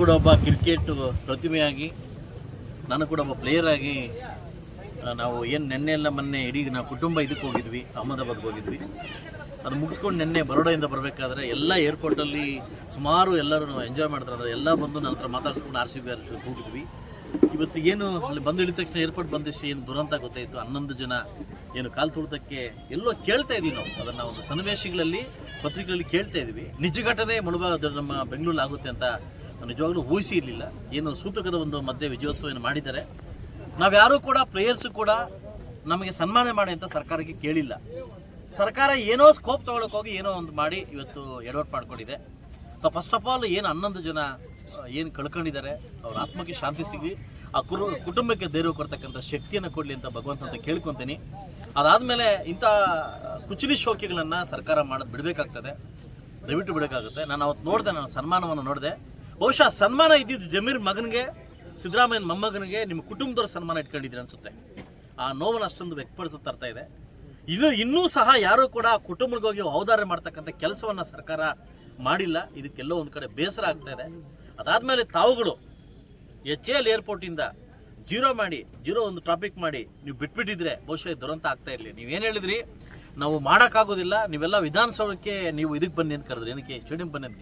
ಕೂಡ ಒಬ್ಬ ಕ್ರಿಕೆಟ್ ಪ್ರತಿಮೆಯಾಗಿ, ನಾನು ಕೂಡ ಒಬ್ಬ ಪ್ಲೇಯರ್ ಆಗಿ ನಾವು ಏನು ನೆನ್ನೆ ಎಲ್ಲ ಮೊನ್ನೆ ಇಡೀ ನಾವು ಕುಟುಂಬ ಇದಕ್ಕೆ ಹೋಗಿದ್ವಿ, ಅಹಮದಾಬಾದ್ಗೆ ಹೋಗಿದ್ವಿ. ಅದು ಮುಗಿಸ್ಕೊಂಡು ನೆನ್ನೆ ಬರೋಡದಿಂದ ಬರಬೇಕಾದ್ರೆ ಎಲ್ಲ ಏರ್ಪೋರ್ಟಲ್ಲಿ ಸುಮಾರು ಎಲ್ಲರೂ ಎಂಜಾಯ್ ಮಾಡ್ತಾರೆ ಎಲ್ಲ ಬಂದು ನನ್ನ ಹತ್ರ ಮಾತಾಡ್ಸ್ಕೊಂಡು ಆರ್ ಸಿ ಬಿ ಹೋಗಿದ್ವಿ. ಇವತ್ತು ಏನು ಅಲ್ಲಿ ಬಂದು ಇಳಿದ ತಕ್ಷಣ ಏರ್ಪೋರ್ಟ್ ಬಂದಿಸಿ ಏನು ದುರಂತ ಗೊತ್ತಾಯಿತು? ಹನ್ನೊಂದು ಜನ ಏನು ಕಾಲು ತುಳಿತಕ್ಕೆ ಎಲ್ಲೋ ಕೇಳ್ತಾ ಇದೀವಿ ನಾವು. ಅದನ್ನು ಒಂದು ಸನ್ನಿವೇಶಗಳಲ್ಲಿ, ಪತ್ರಿಕೆಗಳಲ್ಲಿ ಕೇಳ್ತಾ ಇದೀವಿ. ನಿಜ ಘಟನೆ ಮುಳುಬಾಗ ನಮ್ಮ ಬೆಂಗಳೂರಲ್ಲಿ ಆಗುತ್ತೆ ಅಂತ ನಿಜವಾಗ್ಲೂ ಊಹಿಸಿ ಇರಲಿಲ್ಲ. ಏನು ಸೂತಕದ ಒಂದು ಮಧ್ಯೆ ವಿಜಯೋತ್ಸವ ಏನು ಮಾಡಿದ್ದಾರೆ. ನಾವ್ಯಾರೂ ಕೂಡ, ಪ್ಲೇಯರ್ಸು ಕೂಡ ನಮಗೆ ಸನ್ಮಾನ ಮಾಡಿ ಅಂತ ಸರ್ಕಾರಕ್ಕೆ ಕೇಳಿಲ್ಲ. ಸರ್ಕಾರ ಏನೋ ಸ್ಕೋಪ್ ತಗೊಳಕ್ ಹೋಗಿ ಏನೋ ಒಂದು ಮಾಡಿ ಇವತ್ತು ಎಡವಟ್ ಮಾಡ್ಕೊಂಡಿದೆ. ಫಸ್ಟ್ ಆಫ್ ಆಲ್ ಏನು ಹನ್ನೊಂದು ಜನ, ಏನು ಕಳ್ಕೊಂಡಿದ್ದಾರೆ, ಅವ್ರ ಆತ್ಮಕ್ಕೆ ಶಾಂತಿ ಸಿಗಿ ಆ ಕುರು, ಕುಟುಂಬಕ್ಕೆ ಧೈರ್ಯ ಕೊಡ್ತಕ್ಕಂಥ ಶಕ್ತಿಯನ್ನು ಕೊಡಲಿ ಅಂತ ಭಗವಂತ ಅಂತ ಕೇಳ್ಕೊತೀನಿ. ಅದಾದಮೇಲೆ ಇಂಥ ಕುಚಲಿ ಶೋಕಿಗಳನ್ನು ಸರ್ಕಾರ ಮಾಡೋದು ಬಿಡಬೇಕಾಗ್ತದೆ. ದಯವಿಟ್ಟು ಬಿಡೋಕ್ಕಾಗುತ್ತೆ ನಾನು ಅವತ್ತು ನೋಡಿದೆ, ನಾನು ಸನ್ಮಾನವನ್ನು ನೋಡಿದೆ. ಬಹುಶಃ ಸನ್ಮಾನ ಇದ್ದಿದ್ದು ಜಮೀರ್ ಮಗನಿಗೆ, ಸಿದ್ದರಾಮಯ್ಯನ ಮೊಮ್ಮಗನಿಗೆ ನಿಮ್ಮ ಕುಟುಂಬದವ್ರ ಸನ್ಮಾನ ಇಟ್ಕೊಂಡಿದ್ದೀರಿ ಅನ್ಸುತ್ತೆ. ಆ ನೋವನ್ನು ಅಷ್ಟೊಂದು ವ್ಯಕ್ತಪಡಿಸೋ ತರ್ತಾ ಇದೆ. ಇದು ಇನ್ನೂ ಸಹ ಯಾರೂ ಕೂಡ ಹೋಗಿ ಔದಾರ್ಯ ಮಾಡ್ತಕ್ಕಂಥ ಕೆಲಸವನ್ನು ಸರ್ಕಾರ ಮಾಡಿಲ್ಲ. ಇದಕ್ಕೆಲ್ಲೋ ಒಂದು ಕಡೆ ಬೇಸರ ಆಗ್ತಾ ಇದೆ. ಅದಾದಮೇಲೆ ತಾವುಗಳು ಎಚ್ ಎಲ್ ಏರ್ಪೋರ್ಟಿಂದ ಜೀರೋ ಮಾಡಿ, ಜೀರೋ ಒಂದು ಟಾಪಿಕ್ ಮಾಡಿ ನೀವು ಬಿಟ್ಬಿಟ್ಟಿದ್ರೆ ಬಹುಶಃ ದುರಂತ ಆಗ್ತಾ ಇರಲಿ. ನೀವೇನು ಹೇಳಿದ್ರಿ? ನಾವು ಮಾಡೋಕ್ಕಾಗೋದಿಲ್ಲ, ನೀವೆಲ್ಲ ವಿಧಾನಸೌಧಕ್ಕೆ ನೀವು ಇದಕ್ಕೆ ಬನ್ನಿ ಅಂತ ಕರೆದ್ರಿ. ಏನಕ್ಕೆ? ಸ್ಟೇಡಿಯಂ ಬನ್ನಿ ಅಂತ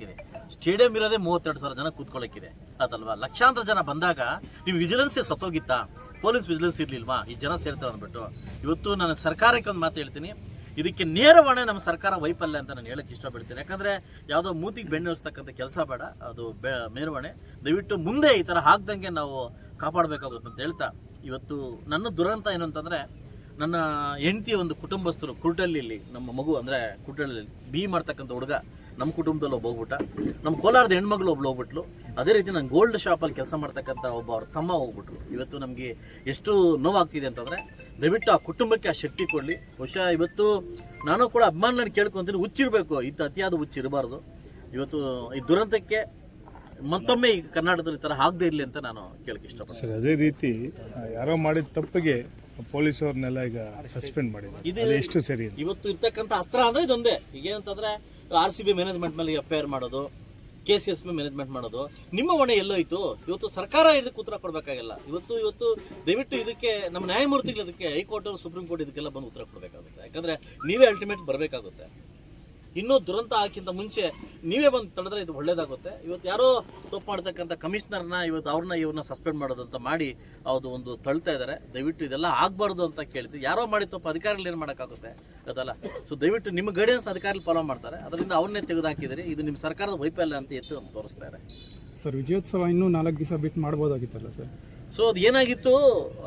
ಸ್ಟೇಡಿಯಂ ಇರೋದೇ ಮೂವತ್ತೆರಡು ಸಾವಿರ ಜನ ಕೂತ್ಕೊಳ್ಳೋಕ್ಕಿದೆ. ಅದಲ್ವಾ? ಲಕ್ಷಾಂತರ ಜನ ಬಂದಾಗ ನೀವು ವಿಜಿಲೆನ್ಸ್ ಸತ್ತೋಗಿತ್ತಾ? ಪೊಲೀಸ್ ವಿಜಿಲೆನ್ಸ್ ಇರಲಿಲ್ವಾ? ಈ ಜನ ಸೇರ್ತಾರೆ ಅಂದ್ಬಿಟ್ಟು. ಇವತ್ತು ನಾನು ಸರ್ಕಾರಕ್ಕೆ ಒಂದು ಮಾತು ಹೇಳ್ತೀನಿ. ಇದಕ್ಕೆ ನೇರವಾಣೆ ನಮ್ಮ ಸರ್ಕಾರ ವೈಫಲ್ಯ ಅಂತ ನಾನು ಹೇಳಕ್ಕೆ ಇಷ್ಟಪಡ್ತೀನಿ. ಯಾಕಂದ್ರೆ ಯಾವುದೋ ಮೂತಿಗೆ ಬೆಣ್ಣೆ ಹೊರಿಸ್ತಕ್ಕಂಥ ಕೆಲಸ ಬೇಡ. ಅದು ಬೆ ಮೇಲ್ವಣೆ ದಯವಿಟ್ಟು ಮುಂದೆ ಈ ಥರ ಹಾಕ್ದಂಗೆ ನಾವು ಕಾಪಾಡಬೇಕಾಗುತ್ತೆ ಅಂತ ಹೇಳ್ತಾ. ಇವತ್ತು ನನ್ನ ದುರಂತ ಏನು ಅಂತಂದರೆ ನನ್ನ ಹೆಂಡತಿಯ ಒಂದು ಕುಟುಂಬಸ್ಥರು ಕುರುಟಲ್ಲಿ ನಮ್ಮ ಮಗು ಅಂದರೆ ಕುರುಟಲ್ಲಿ ಬಿ ಮಾಡ್ತಕ್ಕಂಥ ಹುಡುಗ ನಮ್ಮ ಕುಟುಂಬದಲ್ಲಿ ಒಬ್ಬ ಹೋಗ್ಬಿಟ್ಟ. ನಮ್ಮ ಕೋಲಾರದ ಹೆಣ್ಮಗಳು ಒಬ್ಳು ಹೋಗ್ಬಿಟ್ಲು. ಅದೇ ರೀತಿ ನಾನು ಗೋಲ್ಡ್ ಶಾಪಲ್ಲಿ ಕೆಲಸ ಮಾಡ್ತಕ್ಕಂಥ ಒಬ್ಬ ಅವ್ರ ತಮ್ಮ ಹೋಗ್ಬಿಟ್ರು. ಇವತ್ತು ನಮಗೆ ಎಷ್ಟು ನೋವಾಗ್ತಿದೆ ಅಂತಂದರೆ, ದಯವಿಟ್ಟು ಆ ಕುಟುಂಬಕ್ಕೆ ಆ ಶಕ್ತಿ ಕೊಡಲಿ. ಬಹುಶಃ ಇವತ್ತು ನಾನು ಕೂಡ ಅಭಿಮಾನ ಕೇಳ್ಕೊಂತೀನಿ, ಹುಚ್ಚಿರಬೇಕು. ಇಂಥ ಅತಿಯಾದ ಹುಚ್ಚಿರಬಾರ್ದು ಇವತ್ತು ಈ ದುರಂತಕ್ಕೆ ಮತ್ತೊಮ್ಮೆ ಈ ಕರ್ನಾಟಕದಲ್ಲಿ ಈ ಥರ ಆಗದೇ ಇರಲಿ ಅಂತ ನಾನು ಕೇಳಕ್ಕೆ ಇಷ್ಟಪಡ್ತೀನಿ. ಅದೇ ರೀತಿ ಯಾರೋ ಮಾಡಿದ ತಪ್ಪಿಗೆ ಪೊಲೀಸವ್ರನ್ನೆಲ್ಲ ಈಗ ಸಸ್ಪೆಂಡ್ ಮಾಡಿದ್ದಾರೆ. ಇದು ಅದು ಎಷ್ಟು ಸರಿ ಅಂತ. ಇವತ್ತು ಇರ್ತಕ್ಕಂಥ ಅಸ್ತ್ರ ಅಂದ್ರೆ ಇದೊಂದೇ. ಈಗ ಏನಂತಂದ್ರೆ ಆರ್ ಸಿ ಬಿ ಮ್ಯಾನೇಜ್ಮೆಂಟ್ ಮೇಲೆ ಎಫ್ ಐ ಆರ್ ಮಾಡೋದು K C S B management ಮಾಡೋದು ನಿಮ್ಮ ಹೊಣೆ ಎಲ್ಲೋಯ್ತು? ಇವತ್ತು ಸರ್ಕಾರ ಇದಕ್ಕೆ ಉತ್ತರ ಕೊಡಬೇಕಾಗಿಲ್ಲ. ಇವತ್ತು ಇವತ್ತು ದಯವಿಟ್ಟು ಇದಕ್ಕೆ ನಮ್ಮ ನ್ಯಾಯಮೂರ್ತಿಗಳು ಇದಕ್ಕೆ ಹೈಕೋರ್ಟ್ ಸುಪ್ರೀಂ ಕೋರ್ಟ್ ಇದಕ್ಕೆಲ್ಲ ಬಂದು ಉತ್ತರ ಕೊಡಬೇಕಾಗುತ್ತೆ. ಯಾಕಂದ್ರೆ ನೀವೇ ಅಲ್ಟಿಮೇಟ್ ಬರಬೇಕಾಗುತ್ತೆ. ಇನ್ನೂ ದುರಂತ ಹಾಕಿಂತ ಮುಂಚೆ ನೀವೇ ಬಂದು ತಡೆದ್ರೆ ಇದು ಒಳ್ಳೇದಾಗುತ್ತೆ. ಇವತ್ತು ಯಾರೋ ತಪ್ಪು ಮಾಡ್ತಕ್ಕಂಥ ಕಮಿಷನರ್ನ ಇವತ್ತು ಅವ್ರನ್ನ ಇವ್ರನ್ನ ಸಸ್ಪೆಂಡ್ ಮಾಡೋದಂತ ಮಾಡಿ ಅದು ಒಂದು ತಳ್ತಾ ಇದ್ದಾರೆ ದಯವಿಟ್ಟು ಇದೆಲ್ಲ ಆಗಬಾರ್ದು ಅಂತ ಕೇಳ್ತೀವಿ ಯಾರೋ ಮಾಡಿ ತಪ್ಪು ಅಧಿಕಾರಿಗಳು ಏನು ಮಾಡೋಕ್ಕಾಗುತ್ತೆ? ಅದಲ್ಲ ಸೊ ದಯವಿಟ್ಟು ನಿಮ್ಮ ಗೈಡೆನ್ಸ್ ಅಧಿಕಾರಿಗಳು ಫಾಲೋ ಮಾಡ್ತಾರೆ. ಅದರಿಂದ ಅವ್ರನ್ನೇ ತೆಗೆದುಹಾಕಿದರೆ ಇದು ನಿಮ್ಮ ಸರ್ಕಾರದ ವೈಫಲ್ಯ ಅಂತ ಎತ್ತು ತೋರಿಸ್ತಾ ಇದೆ ಸರ್ ವಿಜಯೋತ್ಸವ ಇನ್ನೂ ನಾಲ್ಕು ದಿವಸ ಬಿಟ್ಟು ಮಾಡ್ಬೋದಾಗಿತ್ತಲ್ಲ ಸರ್? ಸೊ ಅದು ಏನಾಗಿತ್ತು?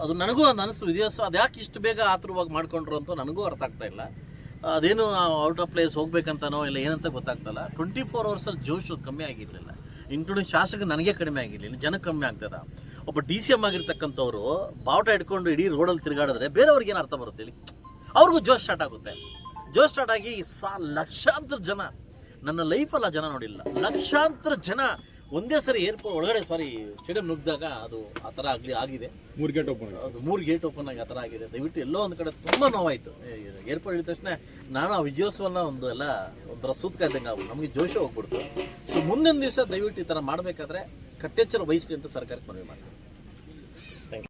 ಅದು ನನಗೂ ಒಂದು ಅನಿಸ್ತು. ವಿಜಯೋತ್ಸವ ಅದು ಯಾಕೆ ಇಷ್ಟು ಬೇಗ ಆತುರವಾಗಿ ಮಾಡ್ಕೊಂಡ್ರು ಅಂತ ನನಗೂ ಅರ್ಥ ಆಗ್ತಾ ಇಲ್ಲ. ಅದೇನು ಔಟ್ ಆಫ್ ಪ್ಲೇಸ್ ಹೋಗ್ಬೇಕಂತನೋ ಇಲ್ಲ ಏನಂತ ಗೊತ್ತಾಗ್ತಲ್ಲ. ಟ್ವೆಂಟಿ ಫೋರ್ ಅವರ್ಸಲ್ಲಿ ಜೋಶ್ ಕಮ್ಮಿ ಆಗಿರಲಿಲ್ಲ. ಇನ್ಕ್ಲೂಡಿಂಗ್ ಶಾಸಕ ನನಗೆ ಕಡಿಮೆ ಆಗಿರಲಿಲ್ಲ. ಜನಕ್ಕೆ ಕಮ್ಮಿ ಆಗ್ತದ. ಒಬ್ಬ ಡಿ ಸಿ ಎಂ ಆಗಿರ್ತಕ್ಕಂಥವ್ರು ಬಾವುಟ ಇಟ್ಕೊಂಡು ಇಡೀ ರೋಡಲ್ಲಿ ತಿರುಗಾಡಿದ್ರೆ ಬೇರೆಯವ್ರಿಗೆ ಏನು ಅರ್ಥ ಬರುತ್ತೆ ಅವ್ರಿಗೂ ಜೋಶ್ ಸ್ಟಾರ್ಟ್ ಆಗುತ್ತೆ. ಜೋಶ್ ಸ್ಟಾರ್ಟ್ ಆಗಿ ಸಾ ಲಕ್ಷಾಂತರ ಜನ. ನನ್ನ ಲೈಫಲ್ಲಿ ಆ ಜನ ನೋಡಿಲ್ಲ. ಲಕ್ಷಾಂತರ ಜನ ಒಂದೇ ಸರಿ ಏರ್ಪೋರ್ಟ್ ಒಳಗಡೆ ಸಾರಿ ಸ್ಟೇಡಿಯಂ ನುಗ್ಗಿದಾಗ ಅದು ಆ ಥರ ಆಗಲಿ ಆಗಿದೆ. ಮೂರು ಗೇಟ್ ಓಪನ್ ಅದು ಮೂರು ಗೇಟ್ ಓಪನ್ ಆಗಿ ಆ ಥರ ಆಗಿದೆ. ದಯವಿಟ್ಟು ಎಲ್ಲೋ ಒಂದು ಕಡೆ ತುಂಬ ನೋವಾಯಿತು. ಏರ್ಪೋರ್ಟ್ ಇದ್ದ ತಕ್ಷಣ ನಾನು ಆ ವಿಜಯೋತ್ಸವನ ಒಂದು ಎಲ್ಲ ಒಂಥರ ಸೂತ್ಕ ಇದ್ದಂಗೆ ಆಗಲಿ ನಮಗೆ ಜೋಶ ಹೋಗ್ಬಿಡ್ತು. ಸೊ ಮುಂದಿನ ದಿವಸ ದಯವಿಟ್ಟು ಈ ಥರ ಮಾಡಬೇಕಾದ್ರೆ ಕಟ್ಟೆಚ್ಚರ ವಹಿಸಲಿ ಅಂತ ಸರ್ಕಾರಕ್ಕೆ ಮನವಿ ಮಾಡಿ